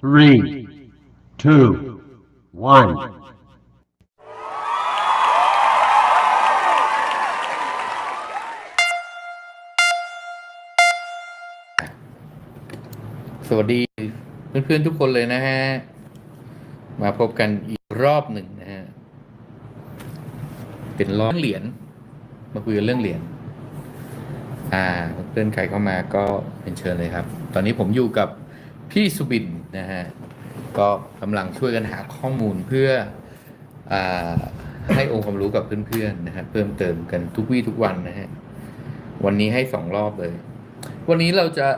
three, two, one. สวัสดีเพื่อนๆทุกคนเลยนะฮะ มาพบกันอีกรอบหนึ่งนะฮะ เป็นรอบเหรียญมาคุยกันเรื่องเหรียญอ่า เพื่อนใครเข้ามาก็เป็นเชิญเลยครับ ตอนนี้ผมอยู่กับพี่สุบิน นะฮะก็กำลังช่วยกันหาข้อมูลเพื่ออให้องค์ความรู้กับเพื่อนๆนะฮะเพิ่มเติมกันทุกวี่ทุกวันนะฮะวันนี้ให้สองรอบเลย วันนี้เราจะ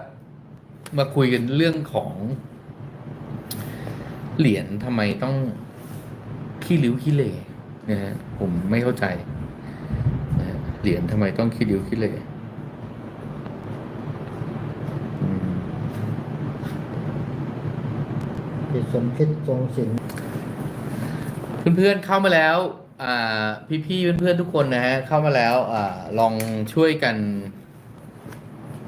มาคุยกันเรื่องของเหรียญทำไมต้องขี้ริ้วขี้เหร่นะฮะผมไม่เข้าใจเหรียญทำไมต้องขี้ริ้วขี้เหร่อืม จิต สมคิดทรงสินเพื่อนๆเข้ามาแล้วอ่พี่ๆเพื่อนๆทุกคนนะฮะเข้ามาแล้วอลองช่วยกัน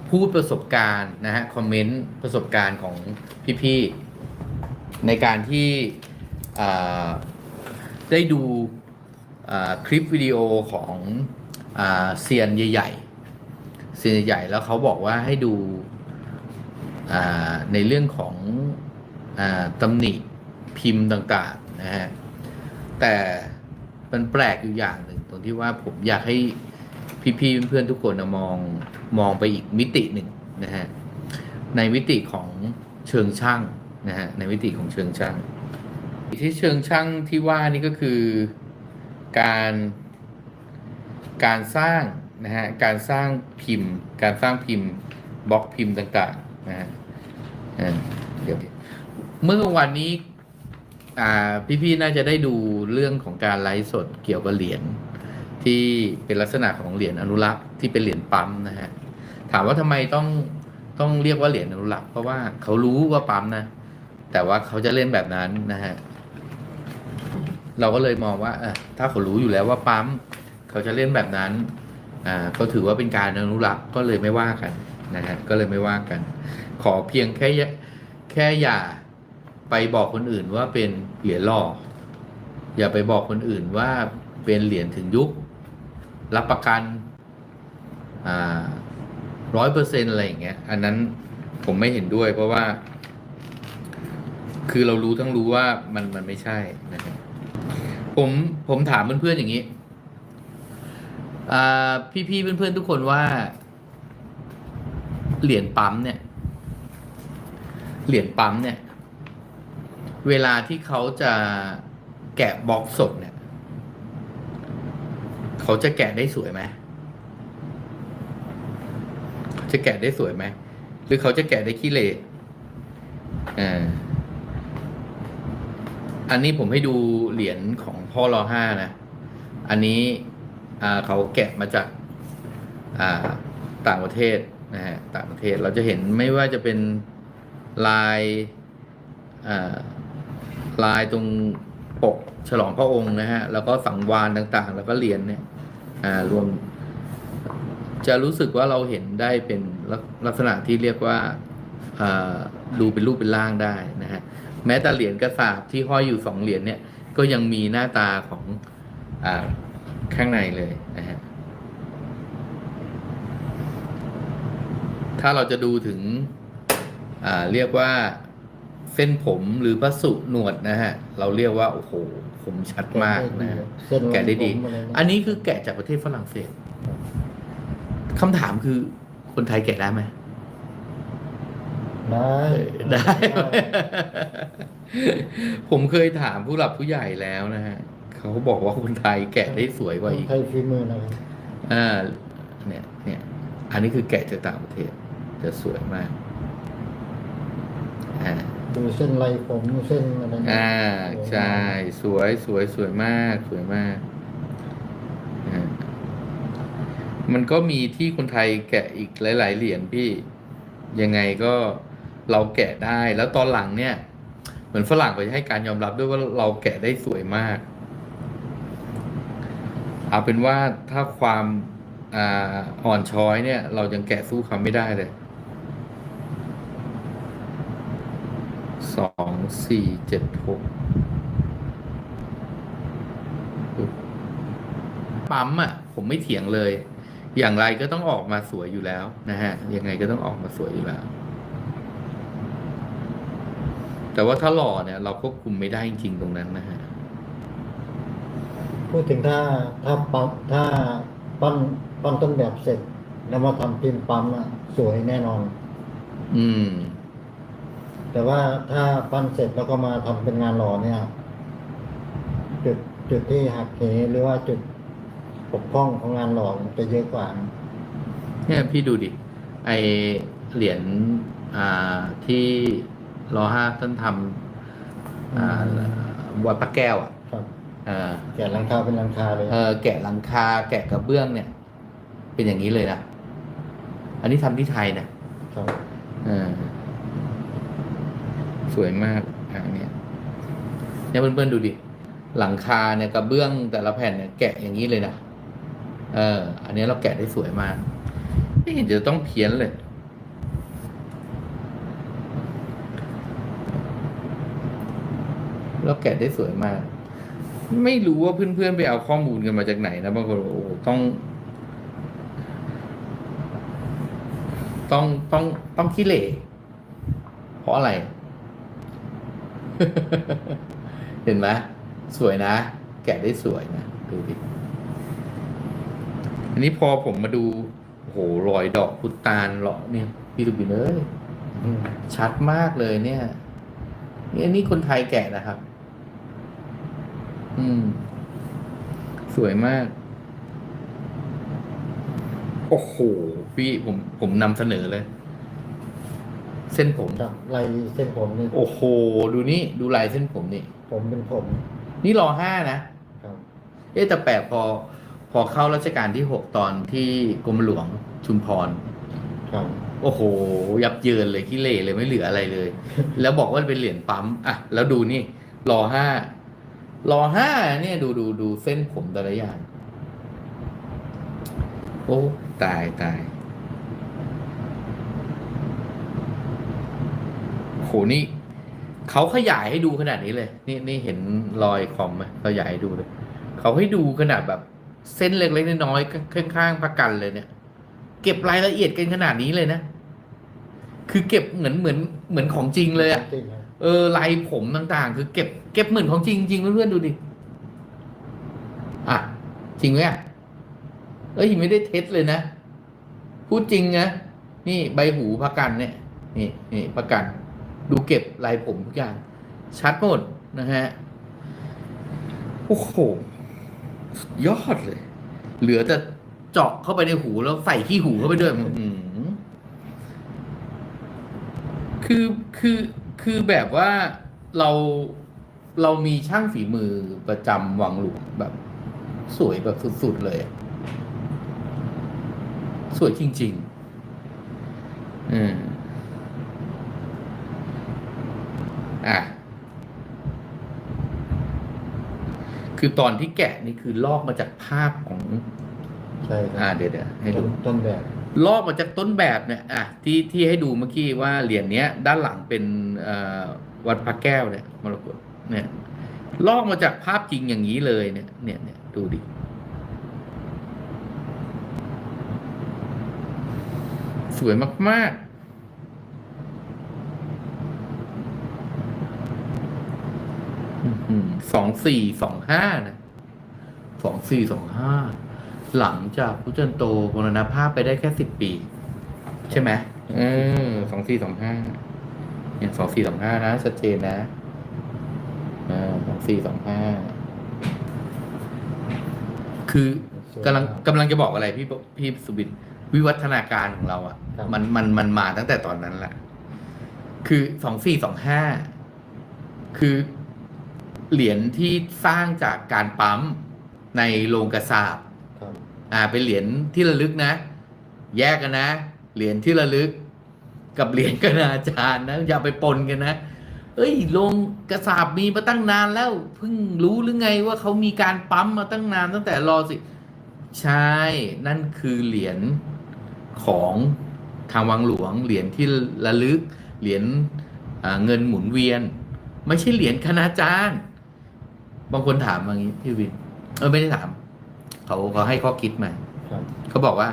พูดประสบการณ์นะฮะคอมเมนต์ประสบการณ์ของพี่ๆในการที่ได้ดูคลิปวิดีโอของเซียนใหญ่ๆเซียนใหญ่ๆแล้วเขาบอกว่าให้ดูในเรื่องของ ตำหนิพิมพ์ต่างๆนะฮะแต่มันแปลกอยู่อย่างหนึ่งตรงที่ว่าผมอยากให้พี่ๆเพื่อนๆทุกคนมองมองไปอีกมิติหนึ่งนะฮะในมิติของเชิงช่างนะฮะในมิติของเชิงช่างที่เชิงช่างที่ว่านี่ก็คือการการสร้างนะฮะการสร้างพิมพ์ การสร้างพิมพ์บล็อกพิมพ์ต่างๆนะฮะเดี๋ยว เมื่อวันนี้ อ่า พี่ๆน่าจะได้ดูเรื่องของการไลฟ์สดเกี่ยวกับเหรียญที่เป็นลักษณะของเหรียญอนุรักษ์ที่เป็นเหรียญปั๊มนะฮะถามว่าทำไมต้องต้องเรียกว่าเหรียญอนุรักษ์เพราะว่าเขารู้ว่าปั๊มนะแต่ว่าเขาจะเล่นแบบนั้นนะฮะเราก็เลยมองว่าเออถ้าเขารู้อยู่แล้วว่าปั๊มเขาจะเล่นแบบนั้นอ่าก็ถือว่าเป็นการอนุรักษ์ก็เลยไม่ว่ากันนะฮะก็เลยไม่ว่ากัน ขอเพียงแค่แค่อย่า ไปบอกคนอื่นว่าเป็นเหรียญหล่ออย่าไปบอกคนอื่นว่าเป็นเหรียญถึงยุค รับประกันร้อยเปอร์เซ็นอะไรอย่างเงี้ย อันนั้นผมไม่เห็นด้วยเพราะว่า คือเรารู้ทั้งรู้ว่ามันมันไม่ใช่นะครับผมผมถามเพื่อนๆอย่างนี้อ่พี่ๆเพื่อนๆทุกคนว่า เหรียญปั๊มเนี่ย เหรียญปั๊มเนี่ย เวลาที่เขาจะแกะบล็อกสดเนี่ย เขาจะแกะได้สวยไหมจะแกะได้สวยไหมหรือเขาจะแกะได้ขี้เหร่อ่าอันนี้ผมให้ดูเหรียญของพ่อรอห้านะ อันนี้อ่าเขาแกะมาจากอ่าต่างประเทศนะฮะต่างประเทศเราจะเห็นไม่ว่าจะเป็นลายอ่า ลายตรงปกฉลองพระองค์นะฮะ แล้วก็สังวานต่างๆ แล้วก็เหรียญเนี่ย อ่ารวม จะรู้สึกว่าเราเห็นได้เป็นลักษณะที่เรียกว่าดูเป็นรูปเป็นร่างได้นะฮะ แม้แต่เหรียญกระสาบที่ห้อยอยู่สองเหรียญเนี่ย ก็ยังมีหน้าตาของอข้างในเลยนะฮะ ถ้าเราจะดูถึงเรียกว่า เส้นผมหรือพระสุหนวดนะฮะ เราเรียกว่า โอ้โหคมชัดมากนะฮะเส้นแกะได้ดีผมอะไรอันนี้คือแกะจากประเทศฝรั่งเศสคำถามคือคนไทยแกะได้ไหมได้ได้ ผมเคยถามผู้หลักผู้ใหญ่แล้วนะฮะเขาบอกว่าคนไทยแกะได้สวยกว่าอีกใช้ฝีมือนะครับอ่าเนี่ยเนี่ย อันนี้คือแกะจากต่างประเทศ จะสวยมากอ่า ดูเส้นลายผมเส้นอะไรนะอ่าใช่สวยสวยสวยมากสวยมากอ่ามันก็มีที่คนไทยแกะอีกหลาย ๆ เหรียญพี่ ยังไงก็เราแกะได้แล้วตอนหลังเนี่ย เหมือนฝรั่งไปให้การยอมรับด้วยว่าเราแกะได้สวยมาก เอาเป็นว่าถ้าความอ่าอ่อนช้อยเนี่ย เรายังแกะสู้เขาไม่ได้เลย ส สองสี่เจ็ดหกปั๊มอะ ผมไม่เถียงเลย อย่างไรก็ต้องออกมาสวยอยู่แล้วนะฮะ ยังไงก็ต้องออกมาสวยอยู่แล้ว แต่ว่าถ้าหล่อเนี่ย เราควบคุมไม่ได้จริงๆตรงนั้นนะฮะ พูดถึงถ้าถ้าปั๊มถ้าปั้นปั้นต้นแบบเสร็จ แล้วมาทำพิมพ์ปั๊มอะสวยแน่นอน อืม แต่ว่าถ้าปั้นเสร็จแล้วก็มาทำเป็นงานหล่อเนี่ย จุดจุดที่หักเหหรือว่าจุดปกพร่องของงานหล่อมันจะเยอะกว่าเนี่ยพี่ดูดิ ไอเหรียญอ่าที่รอห้าท่านทำอ่าวัดพระแก้วอะครับเออแกะหลังคาเป็นหลังคาเลยเออแกะหลังคา แกะกระเบื้องเนี่ย เป็นอย่างนี้เลยนะ อันนี้ทำที่ไทยนะครับเออ สวยมากอ่างเนี้ยเนี่ยเพื่อนๆดูดิ หลังคาเนี่ยกระเบื้องแต่ละแผ่นเนี่ยแกะอย่างนี้เลยนะเออ อันนี้เราแกะได้สวยมาก ไม่เห็นจะต้องเพี้ยนเลย เราแกะได้สวยมาก ไม่รู้ว่าเพื่อนๆไปเอาข้อมูลกันมาจากไหนนะบางคนโอ้โหต้อง ต้องต้องต้องขี้เหร่เพราะอะไร เห็นไหมสวยนะ แกะได้สวยนะ ดูดิ อันนี้พอผมมาดูโอ้โหรอยดอกพุตานเหรอเนี่ย พี่ตุบินเอ้ยอืมชัดมากเลยเนี่ยนี่อันนี้คนไทยแกะนะครับ อืม สวยมาก โอ้โห พี่ผมผมนำเสนอเลย เส้นผมครับลายเส้นผมนี่โอ้โห ดูนี่ดูลายเส้นผมนี่ ผมเป็นผมนี่รอห้านะ ครับเอ๊ะแต่แปลกพอ พอเข้ารัชกาลที่หกตอนที่กรมหลวงชุมพร ครับโอ้โห ยับเยินเลยขี้เหร่เลยไม่เหลืออะไรเลย แล้วบอกว่าเป็นเหรียญปั๊มอะแล้วดูนี่รอห้ารอห้าเนี่ยดูดูดูเส้นผมแต่ละอย่าง โอ้ ตายตายโห นี่เขาขยายให้ดูขนาดนี้เลย นี่นี่เห็นรอยคอมไหมขยายให้ดูเลย เขาให้ดูขนาดแบบเส้นเล็กๆน้อยๆข้างๆประกันเลยเนี่ย เก็บรายละเอียดกันขนาดนี้เลยนะ คือเก็บเหมือนเหมือนเหมือนของจริงเลยอะจริงครับเออลายผมต่างๆ คือเก็บเก็บเหมือนของจริงจริงเพื่อนๆดูดิ อะ จริงไหมอะเอ้ยไม่ได้เท็จเลยนะ พูดจริงนะ นี่ใบหูประกันเนี่ย นี่นี่ประกัน ดูเก็บลายผมทุกอย่าง ชัดหมดนะฮะ โอ้โห ยอดเลย เหลือแต่เจาะเข้าไปในหูแล้วใส่ขี้หูเข้าไปด้วยคือคือคือแบบว่าเราเรามีช่างฝีมือประจำวังหลวงแบบ สวยแบบสุด ๆ เลย สวยจริง ๆ อืม อะ คือตอนที่แกะนี่คือลอกมาจากภาพของใช่คอ่ารับเดี๋ยวเดี๋ยวให้ต้ดู นต้นแบบลอกมาจากต้นแบบเนี่ยอะที่ที่ให้ดูเมื่อกี้ว่าเหรียญเนี้ย ด้านหลังเป็นเอ่อวัดพระแก้วเนี่ยมรกตเนี่ยลอกมาจากภาพจริงอย่างนี้เลยเนี่ยเนี่ยเนี่ยดูดิสวยมาก สองสี่สองห้านะสองสี่สองห้าหลังจากพุทธเจนโตมรณภาพไปได้แค่สิบปี ใช่ไหมเออสองสี่สองห้าเนี่ยสองสี่สองห้านะชัดเจนนะเออสองสี่สองห้าคือกำลังกำลังจะบอกอะไรพี่ปพี่สุบินวิวัฒนาการของเราอะ่ะครับมันมันมันมาตั้งแต่ตอนนั้นแหละคือสองสี่สองห้าคือ เหรียญที่สร้างจากการปั๊มในโรงกระสาบครับอ่าเป็นเหรียญที่ระลึกนะ แยกกันนะ เหรียญที่ระลึก กับเหรียญกนาจารย์นะอย่าไปปนกันนะเอ้ยโรงกระสาบมีมาตั้งนานแล้วเพิ่งรู้หรือไงว่าเขามีการปั๊มมาตั้งนานตั้งแต่รอสิใช่นั่นคือเหรียญของทางวังหลวง เหรียญที่ระลึก เหรียญอ่าเงินหมุนเวียน ไม่ใช่เหรียญคณาจารย์ บางคนถามมาอย่างนี้พี่วินเออไม่ได้ถามเขาเขาให้ข้อคิดมาครับ เขาบอกว่า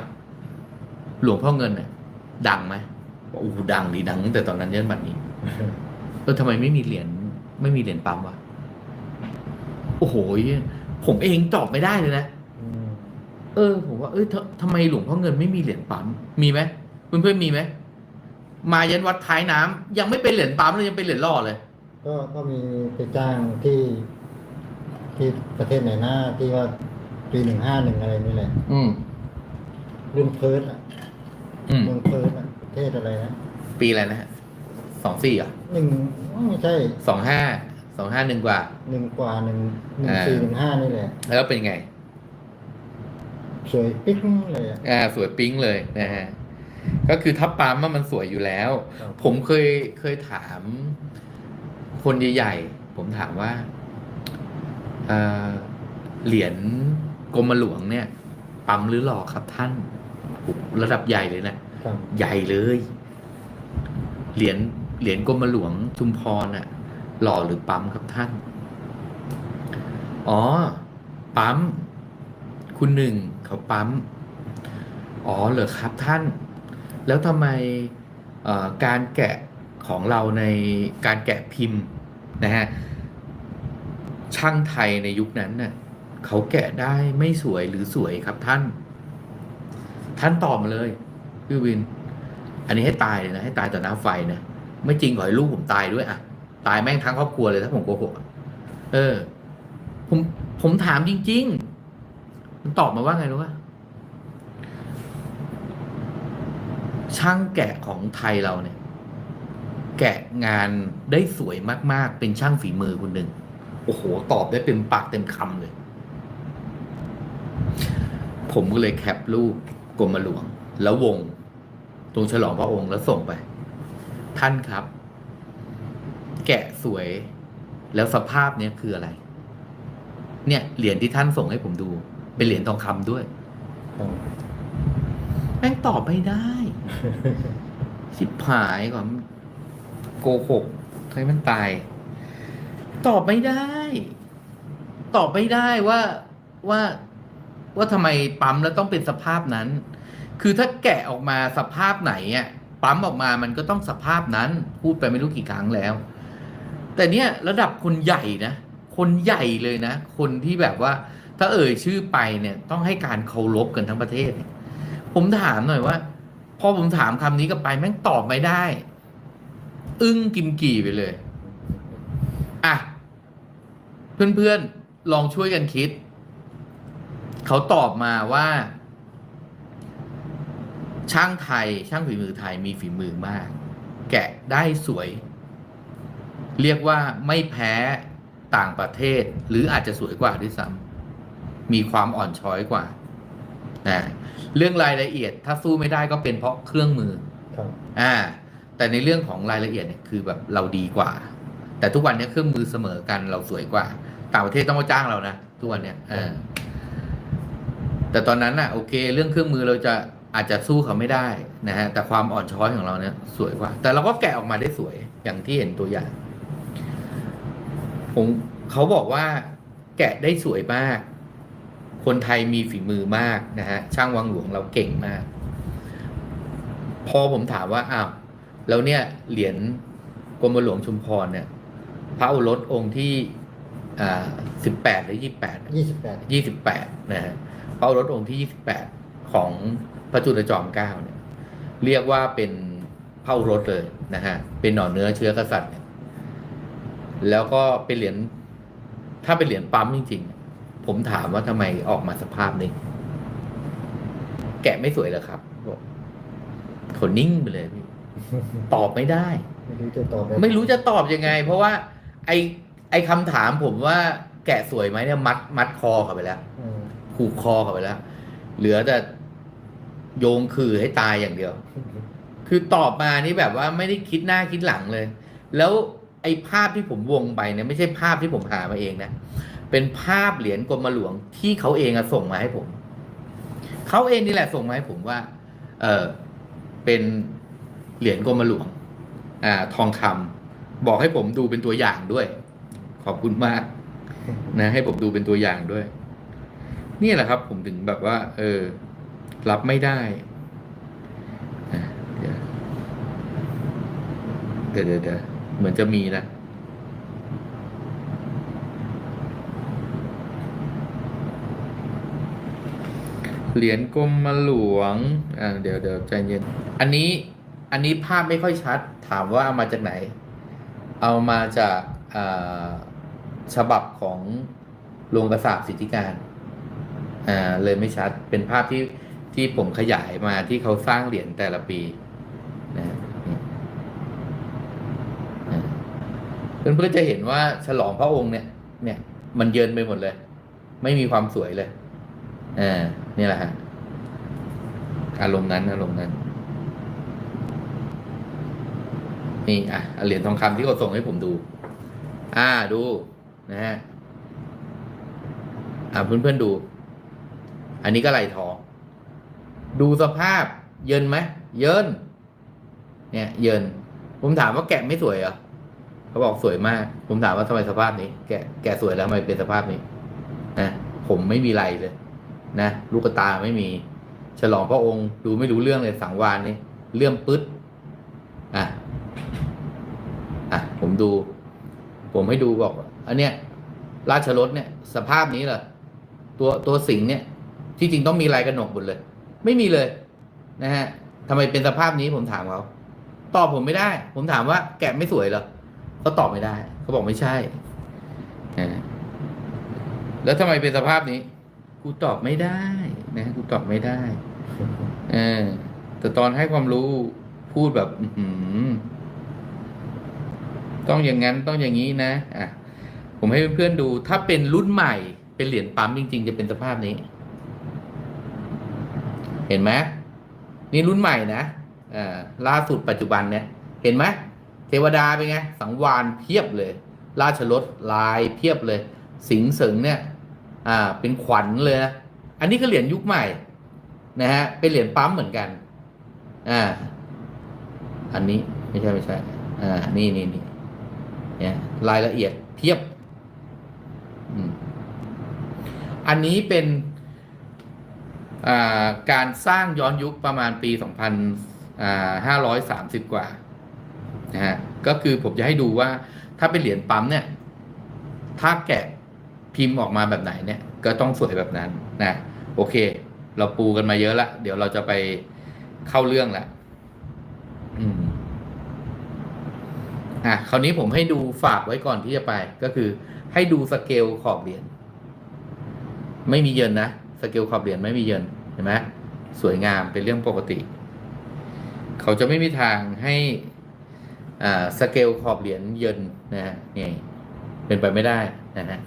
หลวงพ่อเงินเนี่ยดังไหมบอกโอ้โหดังดีดังตั้งแต่ตอนนั้นยันบัดนี้ เออทำไมไม่มีเหรียญไม่มีเหรียญปั๊มวะโอ้โหผมเองตอบไม่ได้เลยนะอืมเออผมว่าเอ้ยทำทำไมหลวงพ่อเงินไม่มีเหรียญปั๊มมีไหมเพื่อนเพื่อนๆมีไหมมายันวัดท้ายน้ำยังไม่เป็นเหรียญปั๊มเลยยังเป็นเหรียญล่อเลย ก็ก็มีไปจ้างที่ ที่ประเทศไหนหน้าที่ว่าปีหนึ่งห้าหนึ่งอะไรนี่แหละอืม รุ่นเพิร์ดอะอืม เมืองเพิร์ดอะประเทศอะไรนะปีอะไรนะฮะสองสี่อะหนึ่งไม่ใช่สองห้าสองห้าหนึ่งกว่า หนึ่งกว่าหนึ่งหนึ่งอ่าสี่หนึ่งห้านี่แหละ แล้วเป็นไง สวยปิ๊กเลยอะอ่าสวยปิ๊งเลยนะฮะ ก็คือถ้าปั๊มอะมันสวยอยู่แล้ว ครับ ผมเคยเคยถามคนใหญ่ๆ ผมถามว่า เอ่อเหรียญกรมหลวงเนี่ย ปั๊มหรือหล่อครับท่านโอ้โหระดับใหญ่เลยนะครับใหญ่เลย เหรียญเหรียญกรมหลวงชุมพรน่ะ หล่อหรือปั๊มครับท่าน อ๋อ ปั๊ม คุณหนึ่งเขาปั๊ม อ๋อเหรอครับท่าน แล้วทำไมเอ่อการแกะของเราในการแกะพิมพ์นะฮะ ช่างไทยในยุคนั้นน่ะเขาแกะได้ไม่สวยหรือสวยครับท่าน ท่านตอบมาเลยพี่วิน อันนี้ให้ตายเลยนะให้ตายต่อหน้าไฟนะไม่จริงขอให้ลูกผมตายด้วยอะตายแม่งทั้งครอบครัวเลยถ้าผมโกหกเออ ผมผมถามจริง ๆ มันตอบมาว่าไงรู้ป่ะช่างแกะของไทยเราเนี่ย แกะงานได้สวยมาก ๆ เป็นช่างฝีมือคนหนึ่ง โอ้โห ตอบได้เต็มปากเต็มคำเลย ผมก็เลยแคปรูปกรมหลวง แล้ววง ตรงฉลองพระองค์แล้วส่งไป ท่านครับ แกะสวย แล้วสภาพเนี้ยคืออะไร เนี่ยเหรียญที่ท่านส่งให้ผมดู เป็นเหรียญทองคำด้วยครับแม่งตอบไม่ได้ชิบหายก่อนโกหกให้มันตาย ตอบไม่ได้ ตอบไม่ได้ว่าว่าว่าทำไมปั๊มแล้วต้องเป็นสภาพนั้น คือถ้าแกะออกมาสภาพไหนอะปั๊มออกมามันก็ต้องสภาพนั้น พูดไปไม่รู้กี่ครั้งแล้ว แต่เนี่ยระดับคนใหญ่นะ คนใหญ่เลยนะ คนที่แบบว่า ถ้าเอ่ยชื่อไปเนี่ย ต้องให้การเคารพกันทั้งประเทศ ผมถามหน่อยว่า พอผมถามคำนี้กับไปแม่งตอบไม่ได้ อึ้งกิมกี่ไปเลย อะ เพื่อนๆ ลองช่วยกันคิด เขาตอบมาว่า ช่างไทย ช่างฝีมือไทยมีฝีมือมาก แกะได้สวย เรียกว่าไม่แพ้ต่างประเทศ หรืออาจจะสวยกว่าด้วยซ้ำมีความอ่อนช้อยกว่านะเรื่องรายละเอียดถ้าสู้ไม่ได้ก็เป็นเพราะเครื่องมือครับอ่า แต่ในเรื่องของรายละเอียดเนี่ยคือแบบเราดีกว่า แต่ทุกวันนี้เครื่องมือเสมอกันเราสวยกว่า ต่างประเทศต้องมาจ้างเรานะทุกวันเนี้ยเออแต่ตอนนั้นน่ะโอเค เรื่องเครื่องมือเราจะอาจจะสู้เขาไม่ได้นะฮะแต่ความอ่อนช้อยของเราเนี่ยสวยกว่า แต่เราก็แกะออกมาได้สวยอย่างที่เห็นตัวอย่าง ผมเขาบอกว่า แกะได้สวยมาก คนไทยมีฝีมือมากนะฮะช่างวังหลวงเราเก่งมาก พอผมถามว่าอ้าวแล้วเนี่ยเหรียญกรมหลวงชุมพรเนี่ย พระโอรสองค์ที่อ่าสิบแปดหรือยี่แปดยี่สิบแปดยี่สิบแปดนะฮะพระโอรสองค์ที่ยี่สิบแปดของพระจุลจอมเกล้าเนี่ย เรียกว่าเป็นพระโอรสเลยนะฮะเป็นหน่อเนื้อเชื้อกษัตริย์เนี่ยแล้วก็เป็นเหรียญถ้าเป็นเหรียญปั๊มจริงๆ ผมถามว่าทำไมออกมาสภาพนี้ แกะไม่สวยเหรอครับบอกเขานิ่งไปเลยพี่ตอบไม่ได้ ไม่รู้จะตอบแบบไม่รู้จะตอบยังไง เพราะว่า ไอไอคำถามผมว่าแกะสวยไหมเนี่ยมัดมัดคอเขาไปแล้วอืมผูกคอเขาไปแล้ว เหลือแต่โยงคือให้ตายอย่างเดียว คือตอบมานี่แบบว่าไม่ได้คิดหน้าคิดหลังเลย แล้วไอ้ภาพที่ผมวงไปเนี่ยไม่ใช่ภาพที่ผมหามาเองนะ เป็นภาพเหรียญกรมหลวงที่เขาเองอะส่งมาให้ผม เขาเองนี่แหละส่งมาให้ผมว่า เออเป็นเหรียญกรมหลวง อ่า ทองค บอกให้ผมดูเป็นตัวอย่างด้วย ขอบคุณมาก นะ ให้ผมดูเป็นตัวอย่างด้วย นี่แหละครับ ผมถึงแบบว่า เออ รับไม่ได้อะเดี๋ยวเดี๋ยวเดี๋ยวเดี๋ยวเหมือนจะมีนะเหรียญกรมหลวง อ่า เดี๋ยวเดี๋ยวใจเย็น อันนี้ อันนี้ภาพไม่ค่อยชัด ถามว่าเอามาจากไหน เอามาจากฉบับของโรงกระสาบสิทธิการอ่าเลยไม่ชัดเป็นภาพที่ที่ผมขยายมาที่เขาสร้างเหรียญแต่ละปีนะเพื่อนๆจะเห็นว่าฉลองพระองค์เนี่ย เนี่ย มันเยินไปหมดเลย ไม่มีความสวยเลยอ่านี่แหละฮะอารมณ์นั้นอารมณ์นั้น นี่อะเหรียญทองคำที่เขาส่งให้ผมดู อ่าดูนะฮะอ่าเพื่อนๆดู อันนี้ก็ไหลทอง ดูสภาพ เยินไหมเยินเนี่ย เยิน ผมถามว่าแกะไม่สวยเหรอเขาบอกสวยมาก ผมถามว่าทำไมสภาพนี้ แกะแกะสวยแล้วทำไมเป็นสภาพนี้นะผมไม่มีไรเลย นะลูกตาไม่มี ฉลองพระองค์ ดูไม่รู้เรื่องเลยสังวานนี่เลื่อมปึ๊ด อะผมดู ผมให้ดูบอกอันเนี้ยราชรถเนี่ย สภาพนี้เหรอตัวตัวสิงห์เนี่ย ที่จริงต้องมีลายกระหนกหมดเลย ไม่มีเลยนะฮะทำไมเป็นสภาพนี้ผมถามเขาตอบผมไม่ได้ ผมถามว่า แกะไม่สวยเหรอเขาตอบไม่ได้เขาบอกไม่ใช่นะแล้วทำไมเป็นสภาพนี้ กูตอบไม่ได้นะกูตอบไม่ได้ เออแต่ตอนให้ความรู้พูดแบบ อื ต้องอย่างนั้นต้องอย่างนี้นะอะผมให้เพื่อนๆดู ถ้าเป็นรุ่นใหม่เป็นเหรียญปั๊มจริง ๆ จะเป็นสภาพนี้ เห็นไหมนี่รุ่นใหม่นะอ่าล่าสุดปัจจุบันเนี่ยเห็นไหมเทวดาเป็นไงสังวานเพียบเลย ราชรถลายเพียบเลย สิงเสริงเนี่ย อ่า เป็นขวัญเลยนะอันนี้ก็เหรียญยุคใหม่ นะฮะเป็นเหรียญปั๊มเหมือนกัน อ่า อันนี้ไม่ใช่ไม่ใช่ อ่า นี่นี่นี่ เนี่ยรายละเอียดเพียบ อันนี้เป็นการสร้างย้อนยุคประมาณปี 2,530 กว่านะฮะก็คือผมจะให้ดูว่าถ้าเป็นเหรียญปั๊มเนี่ย ถ้าแกะพิมพ์ออกมาแบบไหนเนี่ย ก็ต้องสวยแบบนั้นนะ โอเค เราปูกันมาเยอะละ เดี๋ยวเราจะไปเข้าเรื่องละอืม อะคราวนี้ผมให้ดูฝากไว้ก่อนที่จะไปก็คือ ให้ดูสเกลขอบเหรียญไม่มีเยินนะสเกลขอบเหรียญไม่มีเยินเห็นไหมสวยงามเป็นเรื่องปกติ เขาจะไม่มีทางให้อ่าสเกลขอบเหรียญเยินนะฮะนี่เป็นไปไม่ได้นะฮะ